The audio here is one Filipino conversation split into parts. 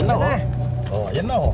Ayun na, oh. Oh, ayan na, oh.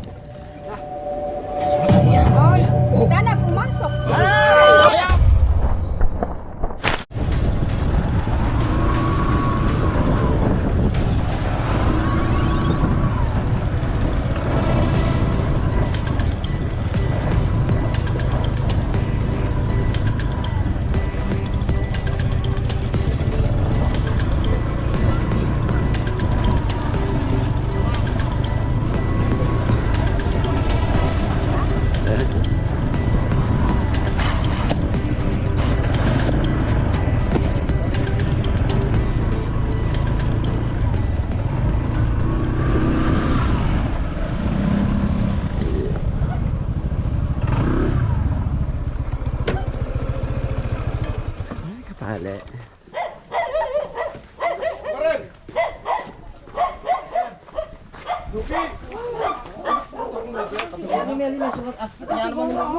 Kapali.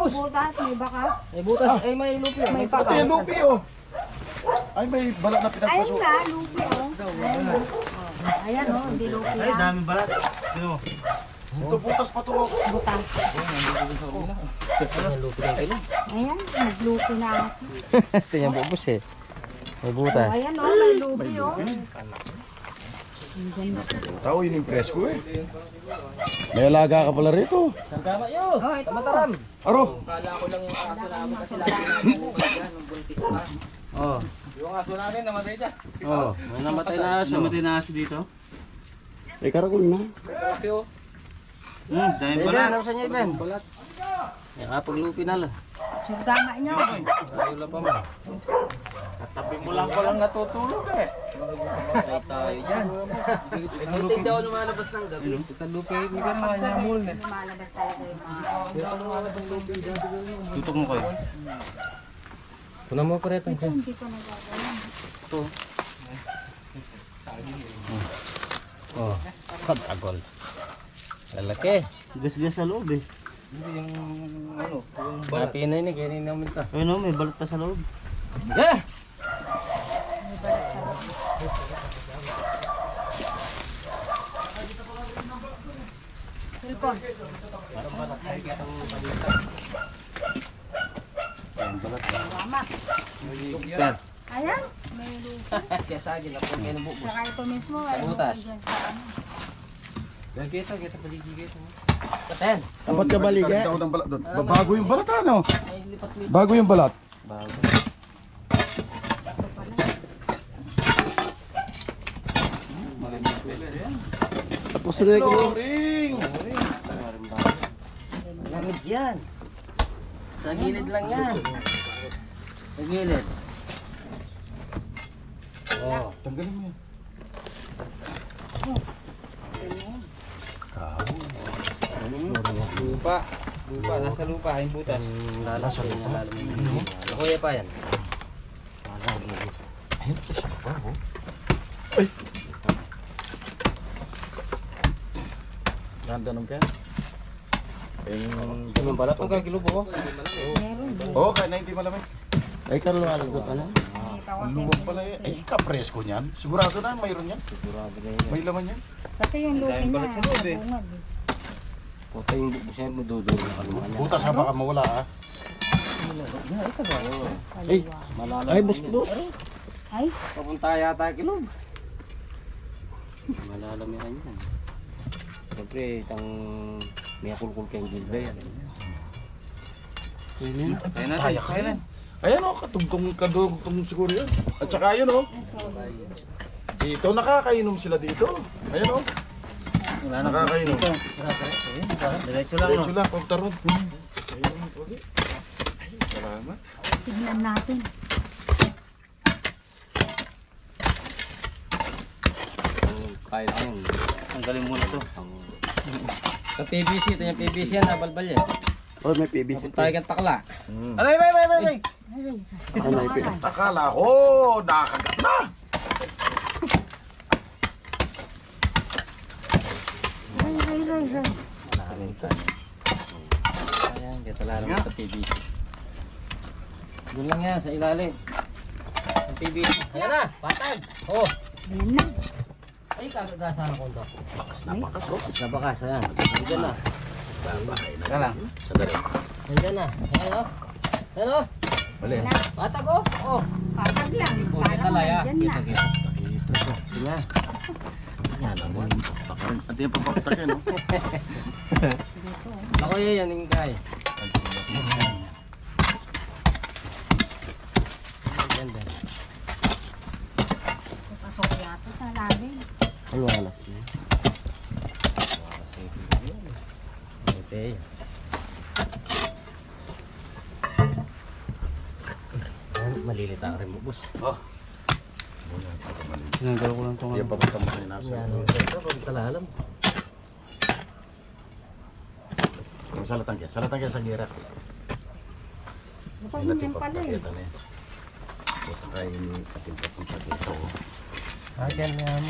Butas, may bakas. May butas, eh may lupi. May Pati bakas. yung lupi, oh. Ay, may balat na Ayun pinagpasok. na, lupi, oh. Ayan, oh. Oh, hindi lupi Ay, daming balat. Sino? Ito, butas pa to. oh. Butas. Ayan, naglupi na ako. Ito yung bubos eh. May Oh, butas. ayan, oh, may lupi, oh. Tao, yun yung presko, eh. May alaga ka pala rito. Saan tama yun? Oh, ito. Mataram. Aro, Kala ko lang yung aso namin kasi yan nung buntis pa. Oh. Yung aso namin namatay dyan. Oh. May namatay na aso. Namatay na aso dito. eh, karakol na. Laki oh. Hmm, Iben, balat. ano sa niya, Iben? Yung kapag lupi na lang. Sugama nyo. Tayo lang pa man. Tabi mo lang ko lang natutulog, eh. Tayo tayo dyan. Itin daw lumalabas ng gabi. Ito lupi. Hindi ka naman nyamul. Lumalabas talaga yung mga... Tutok mo kayo. Punan mo pa rito. Ito, hindi ko nagagawa. Oh. Katagol. Lalaki. Gas-gas sa loob eh. Hindi yung ano. Yung Balat. na yun eh. Kaya namin ta. Ayun oh, may balat pa sa loob. Yeah! Cellphone. Tama. Per. Ayan, may lupi. Kaya sagin na po kayo ng bubos. Saka ito mismo, ay butas. sa ano. Kaya kita, kita paligid mo. Katen. Dapat ka baligay. balat doon. Bago yung balat, ano? Bago yung balat. Bago. Tapos rin ko. Lamig yan. Sa gilid lang yan. Sa gilid. Oh. Tanggalin mo yan. Lupa. Lupa, nasa lupa, yung butas. Lalasok niya lalo. Kuya pa yan. Wala gilid. Ganda nung kaya. Yung... Yung balat. Kung kagilo po. Meron din. Oo, kaya na hindi malamig. Ay, karualag ko pala. May tawas Ang luwag pala eh. Ay, kapresko niyan. Sigurado na, mayroon yan. Sigurado na yun. May laman yan. Kasi yung lupi na, eh. eh. Puta yung bubos yan. Madudulo ka naman. Butas ha, baka mawala ah. Ay, malalam. Ay, bus bus. Ay, Papunta yata kilog. Malalam yan yan. Siyempre, itang may kulkul kayong gilda yan. Yun yan. Kaya natin, kaya na. Ayan o, katugtong kadugtong siguro yan. At saka yun o. Dito, nakakainom sila dito. Ayan o, Wala na. nakakainom. Diretso lang, no? Diretso lang, pagtarot. Hmm. Ayun, ulit. Ay, salamat. tignan natin. Kaya lang yun. Ang galing muna to. Sa PVC, ito yung PVC yan, nabalbal yan. Oh, may PBC. Tayo kang takla. Aray, aray, aray, aray! Ano, Akala ko, nakagat na. Ay, ay, ay, ay. Nakalintan. Ayan, kaya tala naman sa PVC. Doon lang yan, sa ilalim. Ang PVC. Ayan na, patag. Oh, Ayan na. Ay, kagagasan ako to. Napakas oh. Nabakas, ayan. Nandiyan na. Teka lang. Sandali. Nandiyan na. Ayan o. Ayan o. Bali. Bata ko. Oh. Patag lang. Oh, Para kita mo laya. nandyan na. Kita, kita. Sige nga. Yan naman. At yung papakutakin no. Ako yun yan, ingkay. Ganda. Pasok yata sa lalim. Ano alas niya? Okay. Malilita ka rin mo, boss. Sinanggal ko lang itong Yung papunta mo inaso. Yan, ito, pag talalam. Yung salatang kaya. Salatang kaya sa gira. Kapag ganyan pala eh. Pakita na yan. Ito kayo ni katimpa punta dito. Ah, yan na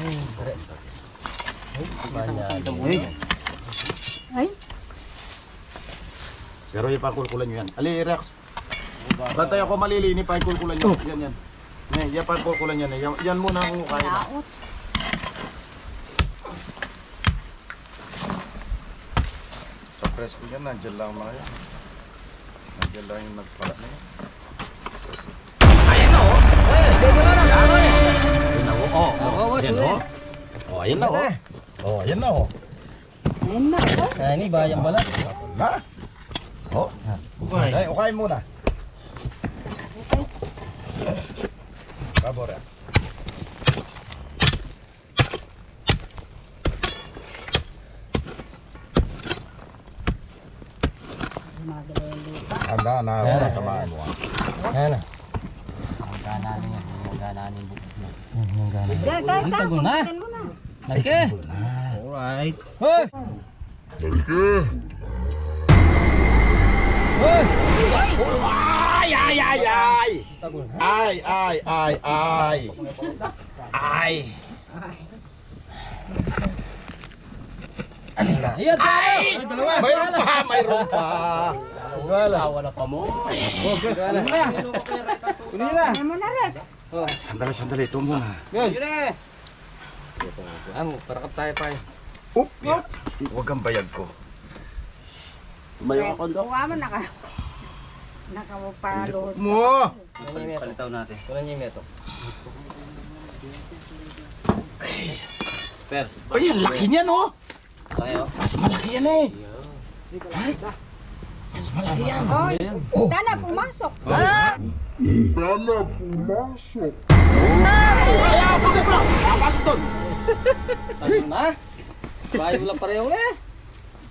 mo. Ay. Ay, Pero yung pangkulkulan nyo yan. Ali, Rex. Bantay ako malilini, pangkulkulan nyo. Yan, yan. Yan, yan yan. eh. Yan, yan muna ang kaya na. laot. Sa press ko yan, nandiyan lang mga yan. Nandiyan lang yung nagpala na yan. Oh, oh, oh, ayan, oh. Oh, ayan na, oh. Oh, ayan na, oh. Ayun na ako. Ah, ini bayang balat. Na? Oh. Ukay. Ay, ukay muna. Magalulupa. Handa na, Ayan. wala tamaan mo. ah. Yan na. Ang gana niya. Ang gana niya. Ang gana. Dahil kahit ka, tago na. sundutin mo na. Nake. alright. Hoy! Hoy! Ay, ay, ay, ay! Tago na. Ay, ay, ay, ay! Ay! Ayan, tayo! Mayroon pa, mayroon pa! Wala. Wala pa mo. Wala. Ano mo na, Rex? Sandali, sandali, ito muna. Yun eh. Ang, parakap tayo pa eh. Oop! yan. Huwag ang bayag ko. Kuha mo naka. Nakapalo. Mo! Kunan niyo yung meto. Palitaw natin. Kunan niyo yung meto. Ay, ang laki niyan, oh! Mas malaki yan, eh! Mas malaki yan. Oy, dana pumasok. Tayo na. Bayo lang pareho eh.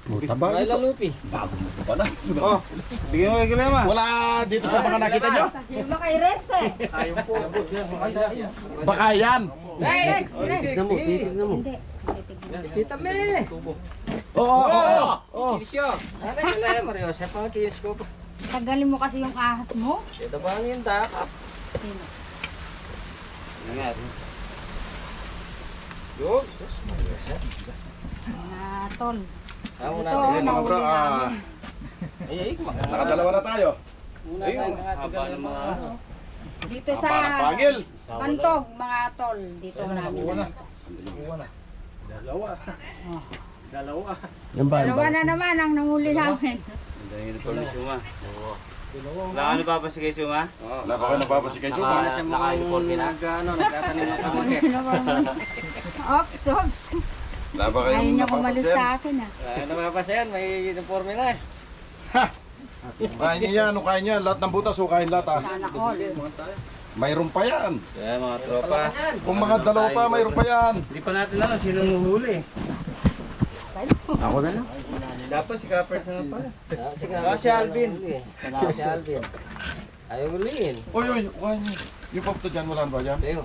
Puta Bayo lang lupi. Bago mo pa na. Oh, bigyan mo kay Kilema. Wala dito sa mga nakita nyo? Yung mga Rex eh. Baka yan. Rex, Rex. Tignan mo, tignan mo. Hindi. Kita me. Oo, oo, oo. Oh. Kinisyo. Ano kala Mario? Siya pa kinis ko. Tagalin mo kasi yung ahas mo. Siya ba ang yung dakap? Sino? Ingat. Yo. Mga tol. Ako Ito, natin. Mga bro, ah, Ay, ay, kumakain. nakadalawa na tayo. Ayun, haba ng mga ano. Dito sa pangil. Pantog, mga tol. Dito namin. Yung ba? Dalawa na naman ang nahuli namin. Ang dami ng ni Suma. Wala ka napapasi kay Suma? Wala pa kayo nagpapasi kay Wala Suma. na siya mga nag-ano, nagtatanim ng kamote. Ops, ops. Wala pa kayo Ayaw niya kumalis sa akin ah. Ay, napapasayan, may uniforme na eh. Kain niya yan, ano kain niya? Lahat ng butas, o kain lahat ah. Sana all. Mayroon pa yan. Kaya mga tropa. Kung mga dalawa pa, mayroon pa yan. Hindi pa natin alam sino huhuli. Ako na lang. Dapat si Kappers na pala. Ah, sige, Ah, si Alvin. Ah, si Alvin. Ayaw uliin. Oy, oy, ukain niyo. Yung papto dyan, wala ba dyan? Tayo.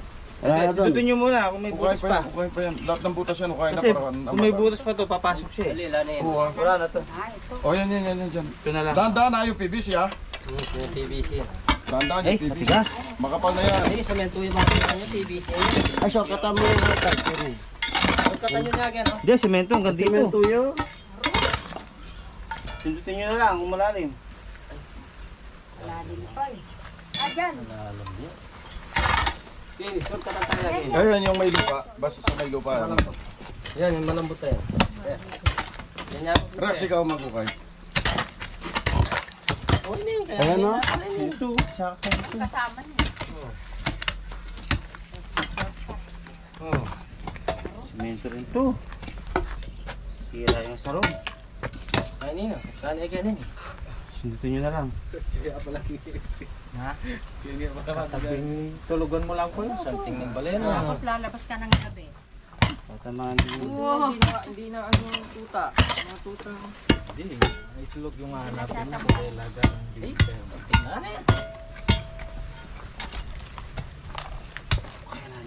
Dudutin nyo muna kung may butas pa yan, pa. yan. Lahat ng butas yan, ukain na Kasi para kung may butas pa to, papasok siya eh. Yun. Oo, ah. Wala na to. Ah, ito. Oh, yan, yan, yan, yan. Ito na lang. Dahan-dahan na yung PVC ha. Hmm, Yung PVC. Ay, yung PVC. matigas. Makapal na yan. Ay, semento yung mga kanya PVC. Ay, shortcut mo yung mga tag. Shortcut nyo na agad, no? Hindi, semento hanggang dito. Semento yun. Sundutin nyo na lang kung malalim. Wala din pa eh. Ah, dyan. Okay, short ka na tayo lagi. Ayan yung may lupa. Basta sa may lupa. Yan, yung malambot na yan. Yan. Yan yan. Rex, ikaw magukay. Oh, hindi yun. Kaya Ayan no? na pala yun. Ito. Kasama niya. Oh. Simento rin to. Sira yung sarong. Kaya nino. Kaya nino. Kaya nino. Sundutin nyo na lang. Sige pa lagi. Ha? Sige pa ka Tabing tulugan mo lang po yun. Something ng balena. Tapos lalabas ka ng gabi. Tatamaan din. Wow. Hindi na, hindi na ano tuta. Mga tuta. Hindi. May tulog yung hanapin mo. Nagtatampo. Laga. Eh, tingnan na yan.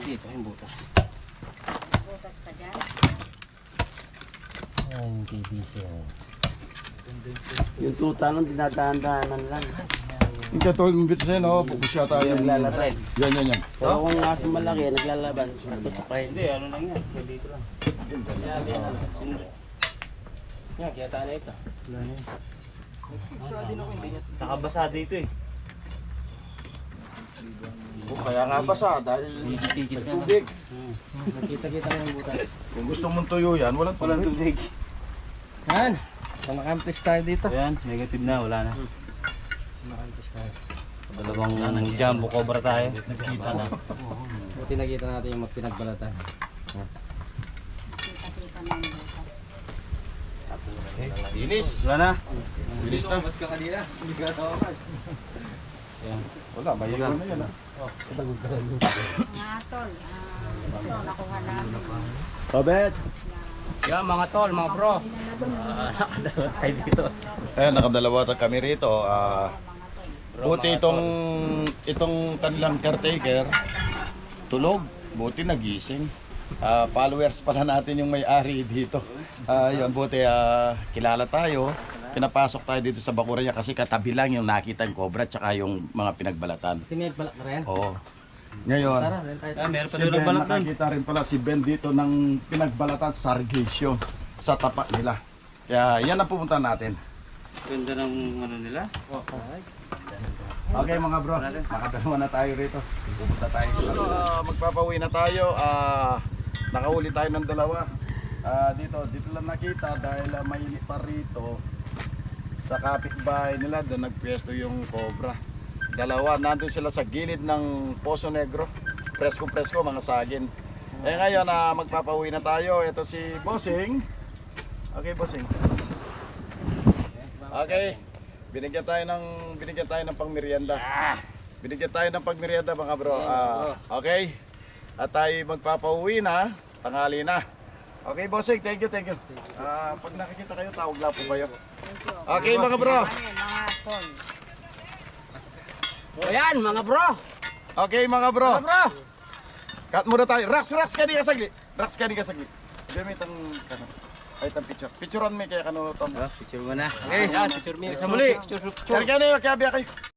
Dito yung butas. Butas pa dyan. Ayan yung PVC. oh. Yung tuta nung dinadaan-daanan lang. Ito to, yung bit sa'yo, no? Pupusya tayo. Naglalabas. Yan, yan, yan. Pero kung nasa malaki, naglalaban. Natutukay. Hindi, ano lang yan. Kaya dito lang. Yan, yan. Yan, kaya tayo na ito. Nakabasa dito eh. Oh, kaya nga basa dahil na. tubig. Nakita-kita na yung butas. Kung gusto mong tuyo yan, walang Walang tubig. tubig. Yan. Kumakamplis tayo dito. Ayan, negative na. Wala na. Kumakamplis tayo. Dalawang jumbo cobra tayo. Nakita na. Buti nakita natin yung magpinagbalatan. Butas. Linis. Wala na. Linis na. Mas ka kanina. Hindi ka tawakan. Ayan. Wala, bayaran na yan, ha? Mga tol. ah, ito, nakuha namin. Robert! Yan mga tol, mga bro. Ay dito. Ayan, nakadalawa ta kami rito. Ah, buti itong, itong kanilang caretaker, tulog. Buti nagising. Ah, followers pala natin yung may-ari dito. Ah, yun, buti ah, kilala tayo. Pinapasok tayo dito sa Bakuraya kasi katabi lang yung nakita yung cobra tsaka yung mga pinagbalatan. Tinigbalak na rin. Oo. Ngayon, Tara, rin tayo. Ah, meron pa si Ben, nakakita rin pala si Ben dito ng pinagbalatan sa Sargesyo sa tapat nila. Kaya yan ang pupunta natin. Ganda ng ano nila. Okay mga bro, makadalawa na tayo rito. Pupunta tayo. Uh, magpapauwi na tayo. Ah, nakahuli tayo ng dalawa. Ah, dito, dito lang nakita dahil uh, mainit pa rito. Sa kapitbahay nila, doon nagpwesto yung cobra. Dalawa, nandun sila sa gilid ng Poso Negro. Presko-presko, mga sagin. Eh ngayon, ah, magpapauwi na tayo. Ito si Bossing. Okay, Bossing. Okay. Binigyan tayo ng binigyan tayo ng pangmerienda. Binigyan tayo ng pangmerienda mga bro. Ah, okay. At tayo magpapauwi na, tanghali na. Okay, bossing, thank you, thank you. Ah, pag nakikita kayo, tawag lang po kayo. Okay, mga bro. Ayan, mga bro. Okay, mga bro. Mga bro. Cut muna tayo. Rax, Rax, kani ka sagli. Rax, kani ka sagli. Gamit ang kano. Ay, tang picture. Picturean me kaya kano tom. Picture mo na. Okay. Yan, picture mo. Sa muli. Picture, picture. Kaya kani, kaya biya kayo.